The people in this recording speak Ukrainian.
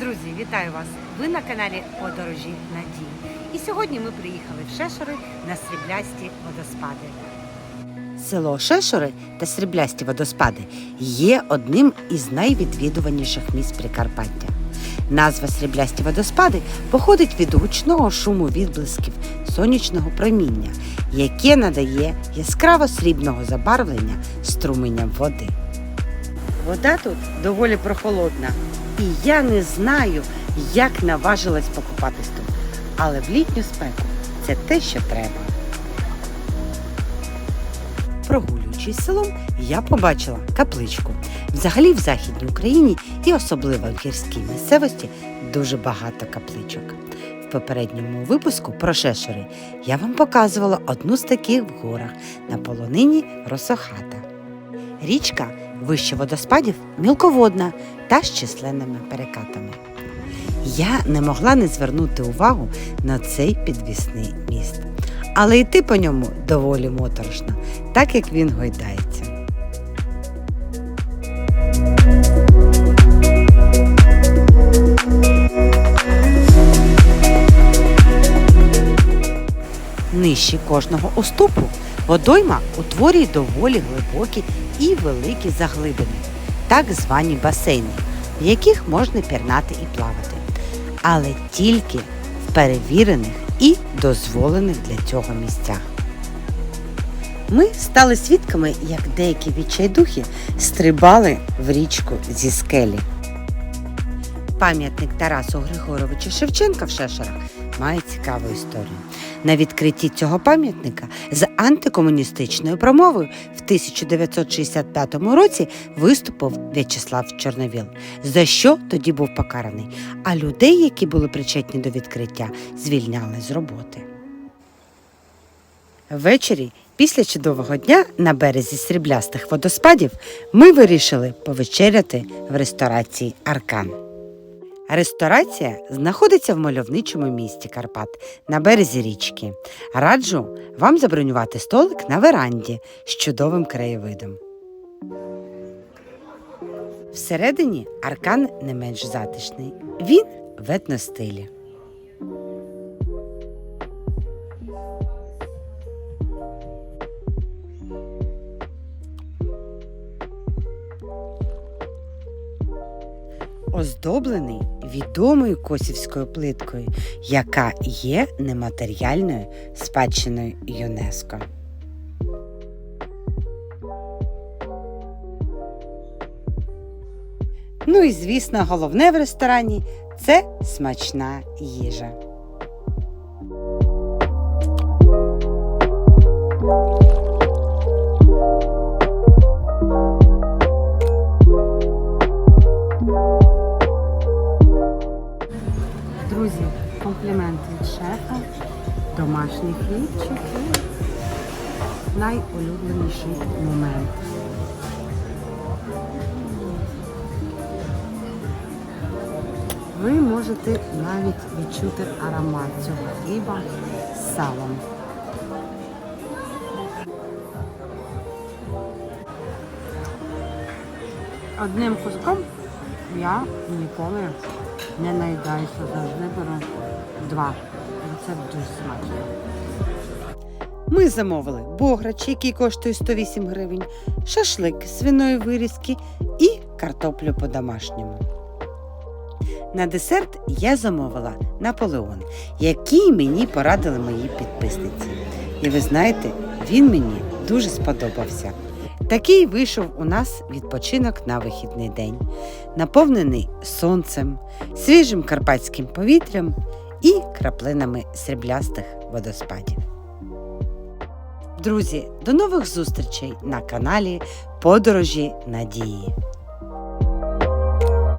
Друзі, вітаю вас! Ви на каналі Подорожі Надії. І сьогодні ми приїхали в Шешори на сріблясті водоспади. Село Шешори та сріблясті водоспади є одним із найвідвідуваніших місць Прикарпаття. Назва сріблясті водоспади походить від гучного шуму відблисків сонячного проміння, яке надає яскраво срібного забарвлення струменям води. Вода тут доволі прохолодна, і я не знаю, як наважилась покупатись тут. Але в літню спеку це те, що треба. Прогулюючись селом, я побачила капличку. Взагалі в Західній Україні і особливо в гірській місцевості дуже багато капличок. В попередньому випуску про Шешори я вам показувала одну з таких в горах на полонині Росохата. Річка вище водоспадів мілководна та з численними перекатами. Я не могла не звернути увагу на цей підвісний міст. Але йти по ньому доволі моторошно, так як він гойдається. Нижче кожного уступу водойма утворює доволі глибокі і великі заглибини, так звані басейни, в яких можна пірнати і плавати, але тільки в перевірених і дозволених для цього місцях. Ми стали свідками, як деякі відчайдухи стрибали в річку зі скелі. Пам'ятник Тарасу Григоровичу Шевченка в Шешерах має цікаву історію. На відкритті цього пам'ятника з антикомуністичною промовою в 1965 році виступив В'ячеслав Чорновіл, за що тоді був покараний. А людей, які були причетні до відкриття, звільняли з роботи. Ввечері, після чудового дня на березі сріблястих водоспадів, ми вирішили повечеряти в ресторації Аркан. Ресторація знаходиться в мальовничому місті Карпат на березі річки. Раджу вам забронювати столик на веранді з чудовим краєвидом. Всередині аркан не менш затишний. Він в етностилі. Оздоблений відомою косівською плиткою, яка є нематеріальною спадщиною ЮНЕСКО. Ну і звісно, головне в ресторані це смачна їжа. Комплімент від шефа, домашній хлібчик і найулюбленіший момент. Ви можете навіть відчути аромат цього хліба з салом. Одним куском я ніколи не наїдаюся, завжди беру два. Це дуже смачно. Ми замовили бограч, який коштує 108 гривень, шашлик свиної вирізки і картоплю по-домашньому. На десерт я замовила Наполеон, який мені порадили мої підписниці. І ви знаєте, він мені дуже сподобався. Такий вийшов у нас відпочинок на вихідний день, наповнений сонцем, свіжим карпатським повітрям і краплинами сріблястих водоспадів. Друзі, до нових зустрічей на каналі Подорожі Надії.